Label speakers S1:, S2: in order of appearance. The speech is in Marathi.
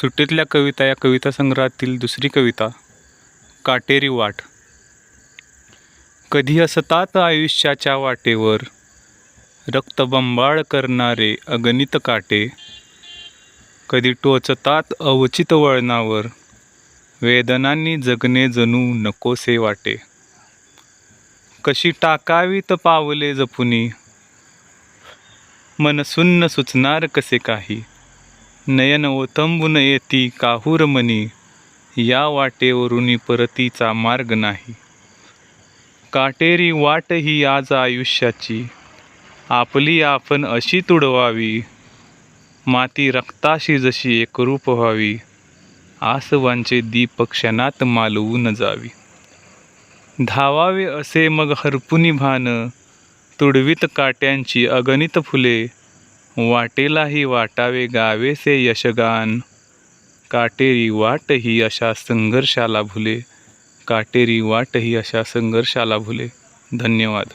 S1: सुट्टीतल्या कविता या कविता संग्रहातील दुसरी कविता काटेरी वाट. कधी असतात आयुष्याच्या वाटेवर रक्तबंबाळ करणारे अगणित काटे. कधी टोचतात अवचित वळणावर वेदनांनी जगणे जणू नकोसे वाटे. कशी टाकावीत पावले जपुनी मनसुन्न सुचणार कसे काही. नयन ओतंबून येती काहूरमणी या वाटेवरून परतीचा मार्ग नाही. काटेरी वाट ही आज आयुष्याची. आपली आपण अशी तुडवावी. माती रक्ताशी जशी एकरूप व्हावी. आसवांचे दीप क्षणात मालवून जावी. धावावे असे मग हरपुनी भान. तुडवीत काट्यांची अगणित फुले. वाटेलाही वाटावे गावेसे यशगान. काटेरी वाट ही अशा संघर्षाला भुले. काटेरी वाट ही अशा संघर्षाला भुले. धन्यवाद.